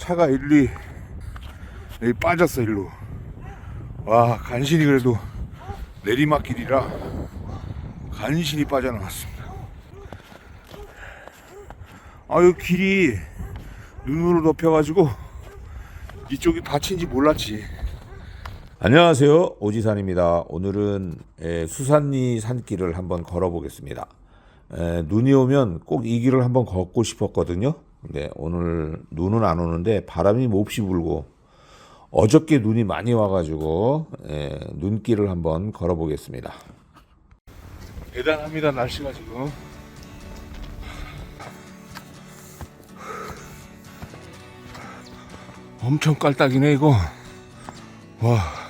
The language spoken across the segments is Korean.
차가 일리 여기 빠졌어 일로 와 간신히 그래도 내리막길이라 간신히 빠져나왔습니다 아유 길이 눈으로 덮여가지고 이쪽이 밭인지 몰랐지 안녕하세요 오지산입니다. 오늘은 에, 수산리 산길을 한번 걸어보겠습니다. 에, 눈이 오면 꼭 이 길을 한번 걷고 싶었거든요. 근데 오늘 눈은 안 오는데 바람이 몹시 불고 어저께 눈이 많이 와가지고 에, 눈길을 한번 걸어보겠습니다. 대단합니다 날씨가 지금. 엄청 깔딱이네 이거. 와.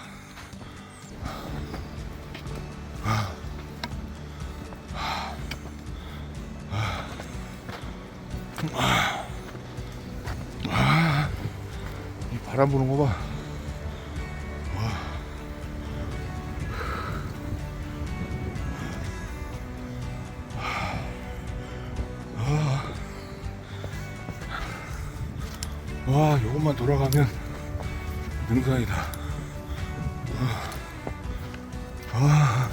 이 바람 부는 거 봐. 와, 이것만 돌아가면 능선이다. 와,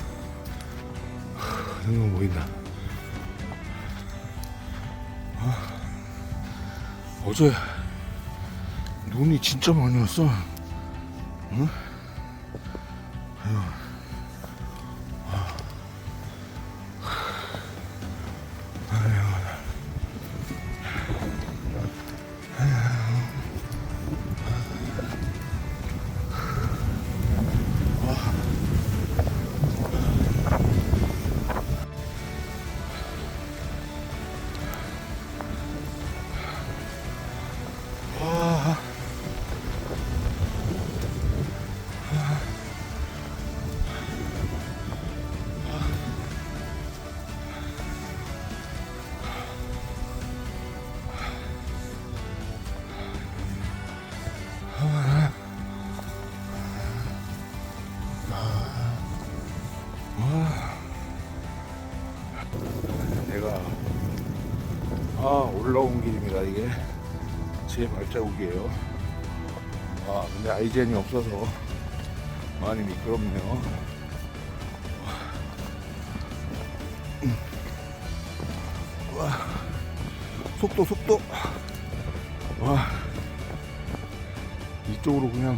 능선 보인다. 와, 어제 눈이 진짜 많이 왔어. 응? 내가 올라온 길입니다. 이게 제 발자국이에요. 아 근데 아이젠이 없어서 많이 미끄럽네요. 음. 와. 속도 속도. 와. 이쪽으로 그냥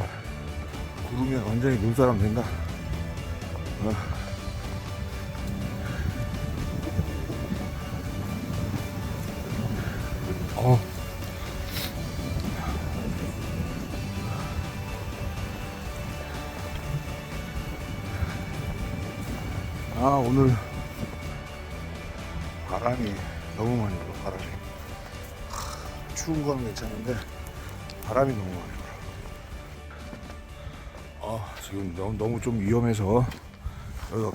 구르면 완전히 눈사람 된다 아 오늘 바람이 너무 많이 불어 바람이 하, 추운 건 괜찮은데 바람이 너무 많이 불어 아 지금 너무, 너무 좀 위험해서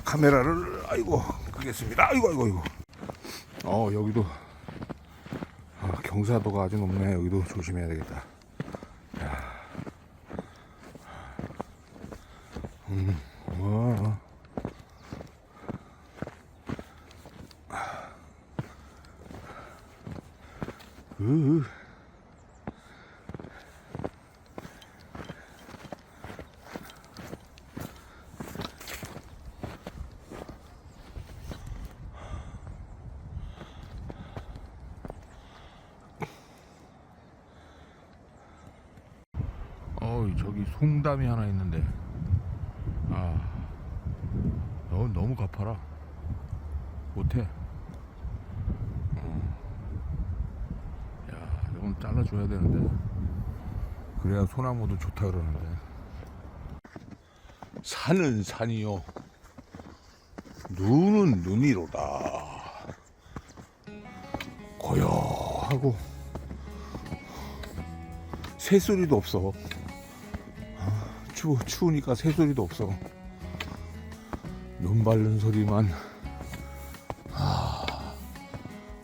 카메라를 아이고 끄겠습니다 아이고 아이고 아이고 어 여기도 아, 경사도가 아주 높네. 여기도 조심해야 되겠다. 야. 음, 와. 으. 어 저기 송담이 하나 있는데 아 너무 너무 가파라 못해 어. 잘라줘야 되는데. 그래야 소나무도 좋다 그러는데. 산은 산이요. 눈은 눈이로다. 고요하고. 새소리도 없어. 추, 추우니까 새소리도 없어. 눈 밟는 소리만 아,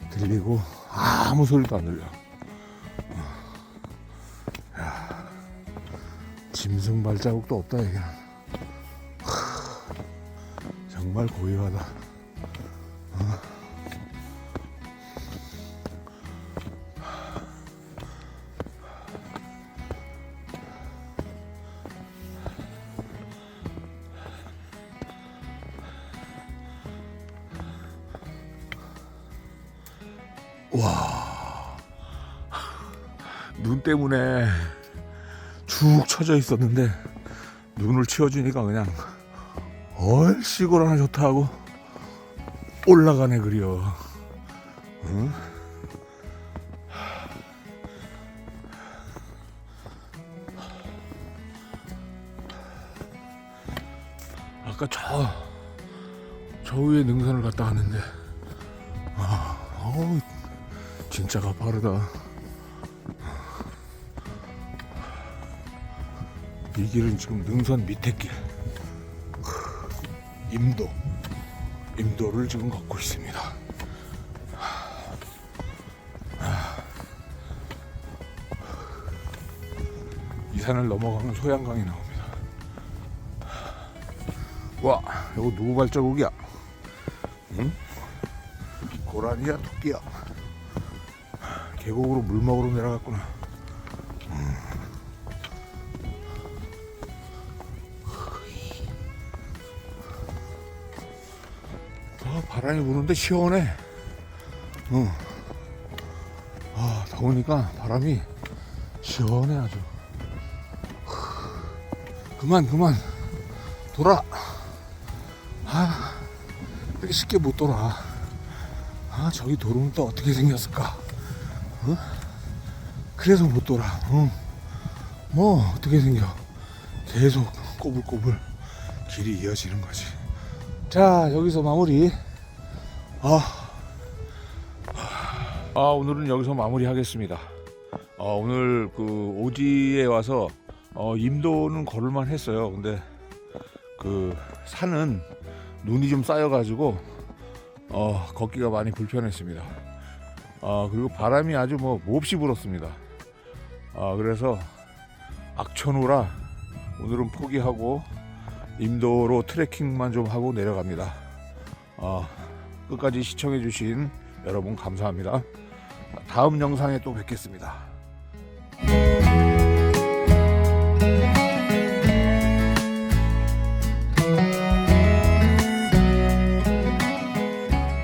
들리고 아무 소리도 안 들려. 짐승 발자국도 없다 얘기는 정말 고요하다. 어? 와, 눈 때문에 축 처져 있었는데 눈을 치워주니까 그냥 얼씨구나 좋다 하고 올라가네 그려. 응? 아까 저, 저 위에 능선을 갔다 왔는데, 아, 어우, 진짜 가파르다. 이 길은 지금 능선 밑에 길. 임도. 임도를 지금 걷고 있습니다. 이 산을 넘어가면 소양강이 나옵니다. 와, 이거 누구 발자국이야? 응? 고라니야, 토끼야? 계곡으로 물 먹으러 내려갔구나. 아, 바람이 부는데 시원해. 어. 아, 더우니까 바람이 시원해 아주. 그만, 그만. 돌아. 아, 이렇게 쉽게 못 돌아. 아, 저기 도로는 또 어떻게 생겼을까? 어? 그래서 못 돌아. 어. 뭐, 어떻게 생겨? 계속 꼬불꼬불 길이 이어지는 거지. 자, 여기서 마무리. 아, 아 오늘은 여기서 마무리하겠습니다. 어, 오늘 그 오지에 와서 어, 임도는 걸을만 했어요. 근데 그 산은 눈이 좀 쌓여가지고 어, 걷기가 많이 불편했습니다. 어, 그리고 바람이 아주 뭐 몹시 불었습니다. 어, 그래서 악천후라 오늘은 포기하고 임도로 트레킹만 좀 하고 내려갑니다. 어, 끝까지 시청해주신 여러분 감사합니다. 다음 영상에 또 뵙겠습니다.